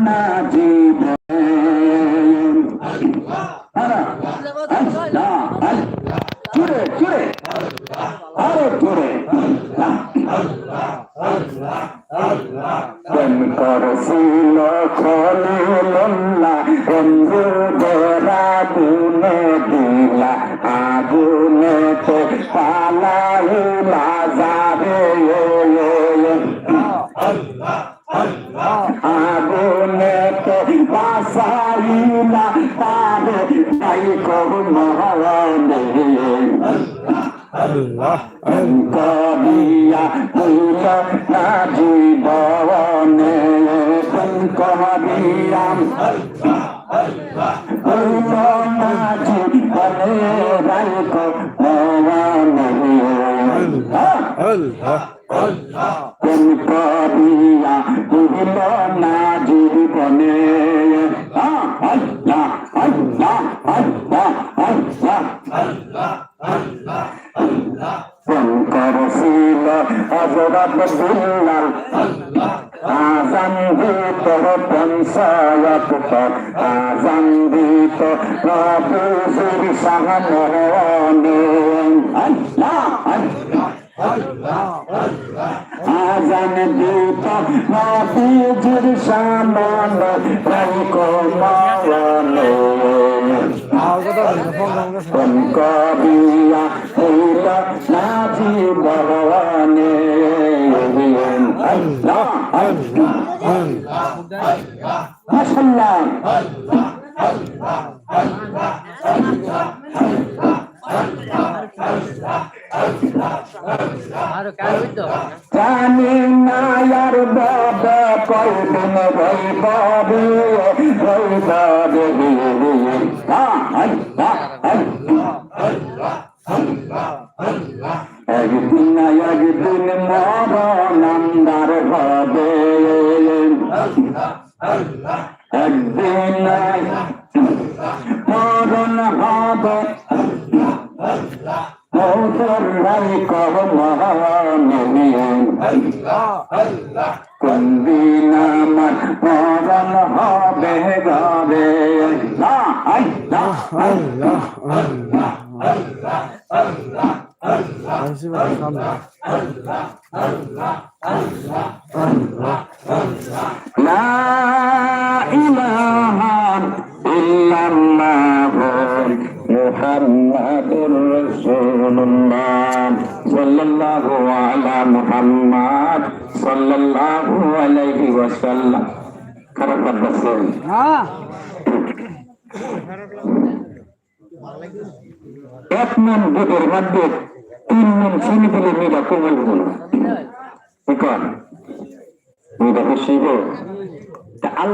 না জীবন। জোরে জোরে আরও জোরে প্রেম করছিল খলিলুল্লাহ বন্ধু তো পালাইলা তো বাসাইলা, তারে তাই কব মহানে কবিয়া হইল না জীবনে কবিয়া হইল না জীবনে রাইক মনে কোন কবিয়া হইল না জীবনে আল্লাহ আল্লাহ আল্লাহ আল্লাহ শঙ্কর ছিল হজরত বিল্লাল আজান দিত পঞ্চায়ত আজান দিত আল্লাহ আজান দিত নবীজির সামনে রাইক মরণে কবিয়া হইল না জীবনে আল্লাহ। আল্লাহ মাশাল্লাহ আরও কার জানি আর বাব রে আল্লাহ আল্লাহ একদিন একদিন মরণান্দার হবে। একদিন মরণ হবে। মৌসুল্লাই কব মহানিয়ম কোনদিন আমার মরণ হবে গরে আল্লাহ আল্লাহ আল্লাহ আল্লাহ আল্লাহ আল্লাহ আল্লাহ আল্লাহ আল্লাহ আল্লাহ رسول الله صلى الله على محمد صلى الله عليه وسلم খারাপ বলছেন হ্যাঁ এক মন দুধের মধ্যে তিন মন চিনি দিলে মেয়েটা কোমল হল এখন মেয়েটা খুশি আল্লাহ